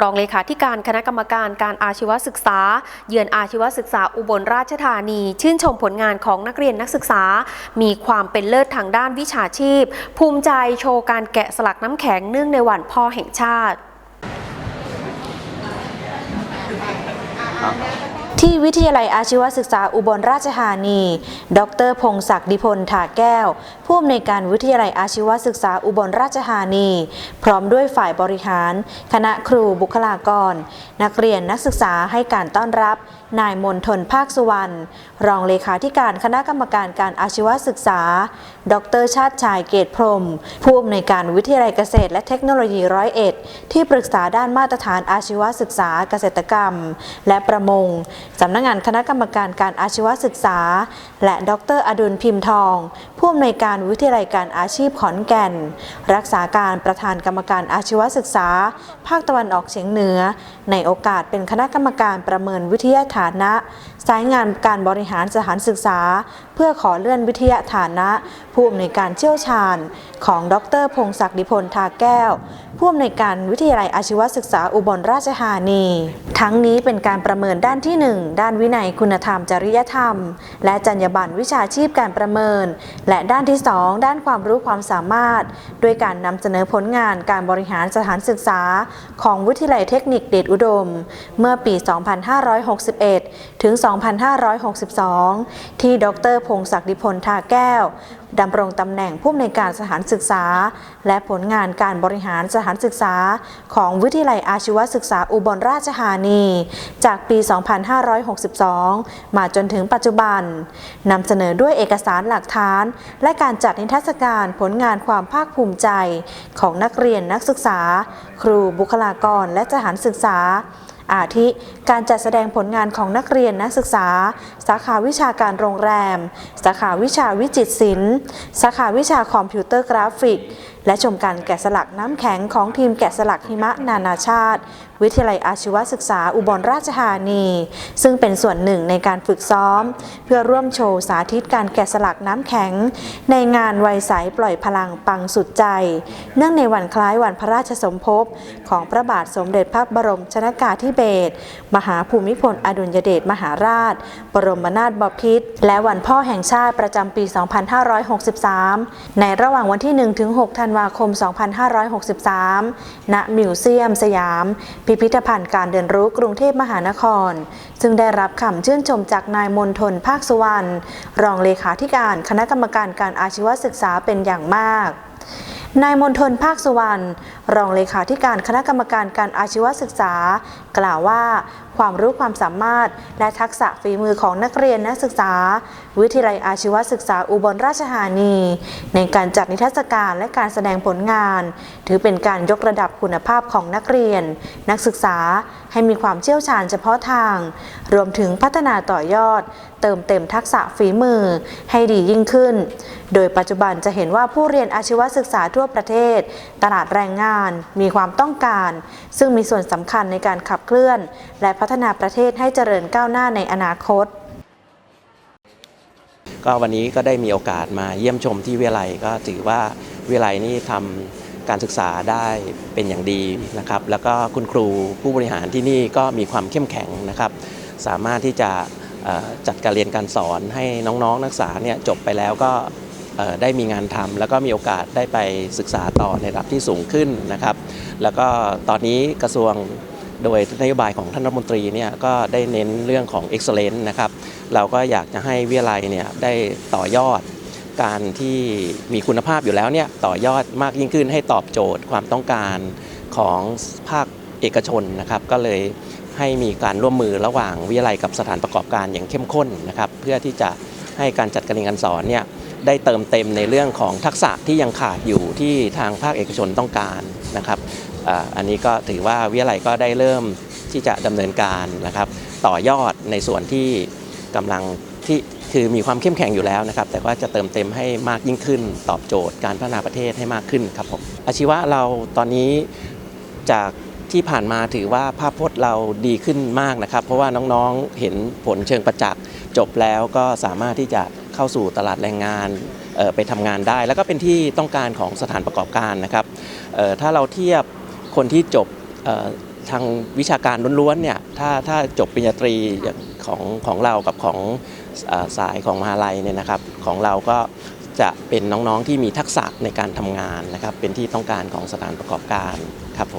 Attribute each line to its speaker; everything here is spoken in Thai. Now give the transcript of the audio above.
Speaker 1: รองเลขาธิการคณะกรรมการการอาชีวศึกษา เยือนอาชีวศึกษาอุบลราชธานี ชื่นชมผลงานของนักเรียนนักศึกษา มีความเป็นเลิศทางด้านวิชาชีพ ภูมิใจโชว์การแกะสลักน้ำแข็งเนื่องในวันพ่อแห่งชาติ
Speaker 2: ที่วิทยาลัยอาชีวศึกษาอุบลราชธานี ดรพงศักดิพลถาแก้ว ผู้อำนวยการวิทยาลัยอาชีวศึกษาอุบลราชธานี พร้อมด้วยฝ่ายบริหาร คณะครูบุคลากร นักเรียนนักศึกษาให้การต้อนรับ นายมนทนภาคสุวรรณ รองเลขาธิการคณะกรรมการการอาชีวศึกษา ดรชาติชายเกตพรม ผู้อำนวยการวิทยาลัยเกษตร และเทคโนโลยีร้อยเอ็ดที่ปรึกษาด้านมาตรฐานอาชีวศึกษาเกษตรกรรม และประมงสำนักงานคณะกรรมการการอาชีวศึกษา และดรอดุลพิมพ์ทอง ผู้อำนวยการวิทยาลัยการอาชีพขอนแก่น รักษาการประธานกรรมการอาชีวศึกษา ภาคตะวันออกเฉียงเหนือ ในโอกาสเป็นคณะกรรมการประเมินวิทยาฐานะ สายงานการบริหารสถานศึกษา เพื่อขอเลื่อนวิทยาฐานะ ผู้อำนวยการเชี่ยวชาญ ของดร พงศักดิพลทาแก้ว ผู้อำนวยการวิทยาลัยอาชีวศึกษาอุบลราชธานี ทั้งนี้เป็นการประเมินด้านที่ 1 ด้านวินัยคุณธรรมจริยธรรม และจรรยาบรรณวิชาชีพการประเมิน และด้านที่ 2 ด้านความรู้ความสามารถ ด้วยการนำเสนอผลงานการบริหารสถานศึกษา ของวิทยาลัยเทคนิคเดชอุดม เมื่อปี 2561 ถึง2562 ที่ดรพงศักดิพลทาแก้วดำรงตำแหน่งผู้อำนวยการสถานศึกษา และผลงานการบริหารสถานศึกษา ของวิทยาลัยอาชีวศึกษาอุบลราชธานี จากปี 2562 มาจนถึงปัจจุบันนำเสนอด้วยเอกสารหลักฐาน และการจัดนิทรรศการผลงานความภาคภูมิใจ ของนักเรียนนักศึกษา ครูบุคลากรและสถานศึกษา อาทิการจัดแสดงผลงานของนักเรียนนักศึกษา สาขาวิชาการโรงแรม สาขาวิชาวิจิตรศิลป์ สาขาวิชาคอมพิวเตอร์กราฟิก และชมการแกะสลักน้ำแข็งของทีมแกะสลักหิมะนานาชาติ วิทยาลัยอาชีวศึกษาอุบลราชธานี ซึ่งเป็นส่วนหนึ่งในการฝึกซ้อม เพื่อร่วมโชว์สาธิตการแกะสลักน้ำแข็ง ในงานวัยใสปล่อยพลังปังสุดใจ เนื่องในวันคล้ายวันพระราชสมภพของพระบาทสมเด็จพระบรมชนากาธิเบศรมหาภูมิพลอดุลยเดชมหาราช บรมนาถบพิตรและวันพ่อแห่งชาติประจำปี 2563 ในระหว่างวันที่ 1-6 ธันวาคม 2563 ณ มิวเซียม สยาม พิพิธภัณฑ์การเรียนรู้กรุงเทพมหานคร ซึ่งได้รับคำชื่นชมจากนายมนทนภาคสุวรรณ รองเลขาธิการคณะกรรมการการอาชีวศึกษาเป็นอย่างมากนายมนทนภาคสุวรรณ รองเลขาธิการคณะกรรมการการอาชีวศึกษา กล่าวว่า ความรู้ความสามารถ และทักษะฝีมือของนักเรียนนักศึกษา วิทยาลัยอาชีวศึกษาอุบลราชธานี ในการจัดนิทรรศการและการแสดงผลงาน ถือเป็นการยกระดับคุณภาพของนักเรียน นักศึกษาให้มีความเชี่ยวชาญเฉพาะทาง รวมถึงพัฒนาต่อยอด เติมเต็มทักษะฝีมือให้ดียิ่งขึ้น โดยปัจจุบันจะเห็นว่าผู้เรียนอาชีวศึกษาทั่วประเทศ ตลาดแรงงานมีความต้องการ ซึ่งมีส่วนสำคัญในการขับเคลื่อน และพััฒนาประเทศให้เจริญก้าวหน้าในอนาคต
Speaker 3: ก็วันนี้ก็ได้มีโอกาสมาเยี่ยมชมที่วิทยาลัยก็ถือว่าวิทยาลัยนี้ทำการศึกษาได้เป็นอย่างดีนะครับ แล้วก็คุณครูผู้บริหารที่นี่ก็มีความเข้มแข็งนะครับ สามารถที่จะจัดการเรียนการสอนให้น้องๆ นักศึกษาเนี่ยจบไปแล้วก็ได้มีงานทำแล้วก็มีโอกาสได้ไปศึกษาต่อในระดับที่สูงขึ้นนะครับ แล้วก็ตอนนี้กระทรวง โดยนโยบายของท่านรัฐมนตรีเนี่ยก็ได้เน้นเรื่องของ excellence นะครับ เราก็อยากจะให้วิทยาลัยเนี่ยได้ต่อยอดการที่มีคุณภาพอยู่แล้วเนี่ยต่อยอดมากยิ่งขึ้นให้ตอบโจทย์ความต้องการของภาคเอกชนนะครับ ก็เลยให้มีการร่วมมือระหว่างวิทยาลัยกับสถานประกอบการอย่างเข้มข้นนะครับ เพื่อที่จะให้การจัดการเรียนการสอนเนี่ยได้เติมเต็มในเรื่องของทักษะที่ยังขาดอยู่ที่ทางภาคเอกชนต้องการ นะครับอันนี้ก็ถือว่าวิทยาลัยก็ได้เริ่มที่จะดำเนินการนะครับ ต่อยอดในส่วนที่กำลังที่คือมีความเข้มแข็งอยู่แล้วนะครับ แต่ว่าจะเติมเต็มให้มากยิ่งขึ้น ตอบโจทย์การพัฒนาประเทศให้มากขึ้นครับผมอาชีวะเราตอนนี้จากที่ผ่านมาถือว่าภาพพจน์เราดีขึ้นมากนะครับ เพราะว่าน้องๆเห็นผลเชิงประจักษ์จบแล้วก็สามารถที่จะเข้าสู่ตลาดแรงงาน ไปทำงานได้ แล้วก็เป็นที่ต้องการของสถานประกอบการนะครับถ้าเราเทียบคนที่จบทางวิชาการล้วนๆเนี่ยถ้าถ้าจบปริญญาตรีของของเรากับของอสายของมหาลัยเนี่ยนะครับของเราก็จะเป็นน้องๆที่มีทักษะในการทำงานนะครับเป็นที่ต้องการของสถานประกอบการ